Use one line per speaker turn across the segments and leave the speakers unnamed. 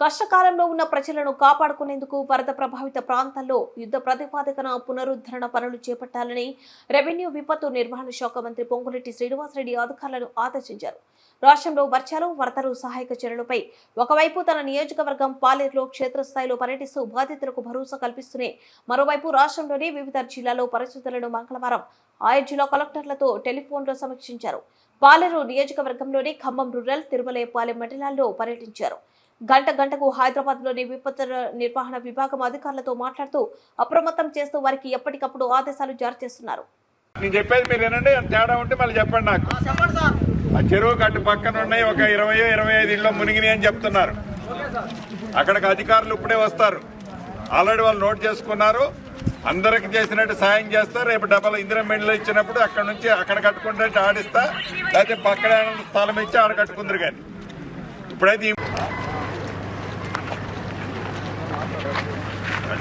కష్టకాలంలో ఉన్న ప్రజలను కాపాడుకునేందుకు వరద ప్రభావిత ప్రాంతాల్లో యుద్ధ ప్రతిపాదకన పునరుద్ధరణ పనులు చేపట్టాలని రెవెన్యూ విపత్తు నిర్వహణ శాఖ మంత్రి పొంగులెట్టి శ్రీనివాసరెడ్డి అధికారులను ఆదేశించారు. రాష్ట్రంలో వర్షాలు వరదలు సహాయక చర్యలపై ఒకవైపు తన నియోజకవర్గం పాలేరులో క్షేత్రస్థాయిలో పర్యటిస్తూ బాధితులకు భరోసా కల్పిస్తూనే మరోవైపు రాష్ట్రంలోని వివిధ జిల్లాలో పరిస్థితులను మంగళవారం ఆయా జిల్లా కలెక్టర్లతో టెలిఫోన్లో సమీక్షించారు. పాలేరు నియోజకవర్గంలోని ఖమ్మం రూరల్ తిరుమలయపాలెం మండలాల్లో పర్యటించారు. గంట గంటకు హైదరాబాద్లోని విపత్తుల నిర్వహణ విభాగం అధికారులతో మాట్లాడుతూ అప్రమత్తం చేస్తూ వారికి ఎప్పటికప్పుడు ఆదేశాలు జారీ చేస్తున్నారు.
నేను చెప్పేది మీరు తేడా ఉంటే మళ్ళీ చెప్పండి నాకు. ఆ చెరువు కట్టు పక్కన ఉన్నాయి ఒక ఇరవై ఇరవై ఐదు ఇళ్ళు మునిగినాయి అని చెప్తున్నారు. అక్కడికి అధికారులు ఇప్పుడే వస్తారు. ఆల్రెడీ వాళ్ళు నోట్ చేసుకున్నారు. అందరికి చేసినట్టు సాయం చేస్తారు. రేపు డబల్ ఇందిరా మెండ్లు ఇచ్చినప్పుడు అక్కడ నుంచి అక్కడ కట్టుకుంటే ఆడిస్తా లేకపోతే పక్కన స్థలం ఇచ్చి ఆడ కట్టుకుందరు కానీ. ఇప్పుడైతే ఈ-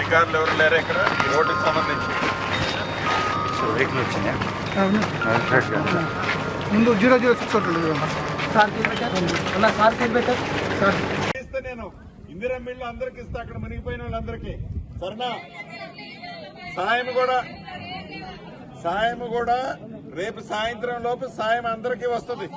అధికారులు ఎవరు లేరు ఇక్కడ? ఈ రోడ్డుకి సంబంధించి.
వెహికల్ వచ్చిందా?
ముందు జీరో జీరో సిక్స్ ఉంటుంది
ఇస్తే నేను ఇందిరా మిల్లు అందరికి ఇస్తా అక్కడ మునిగిపోయిన వాళ్ళందరికీ. సరేనా? సాయం కూడా సాయం కూడా రేపు సాయంత్రం లోపు సాయం అందరికీ వస్తుంది.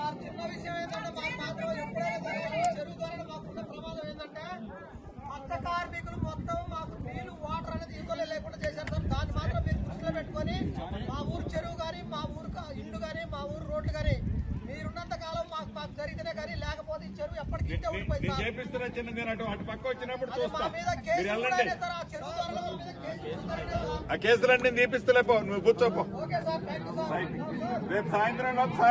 జరిగితేనే కానీ లేకపోతే ఈ చెరువు ఎప్పటికీ ఇంటే ఉండిపోయింది
నేను
సార్.
చేపిస్తున్నా చిన్న నేను అటు అటు పక్క వచ్చినప్పుడు
అది
చూస్తా.
మా మీద
మీరు
కేసు కూడా
వెళ్ళండి
వేస్తారు. ఆ చెరువు ద్వారా మా మీద కేసు వేస్తారనే సార్.
ఆ కేసులన్నీ నువ్వు కూర్చోపో
okay sir thank you sir.
రేపు సాయంత్రం లోపు సాయం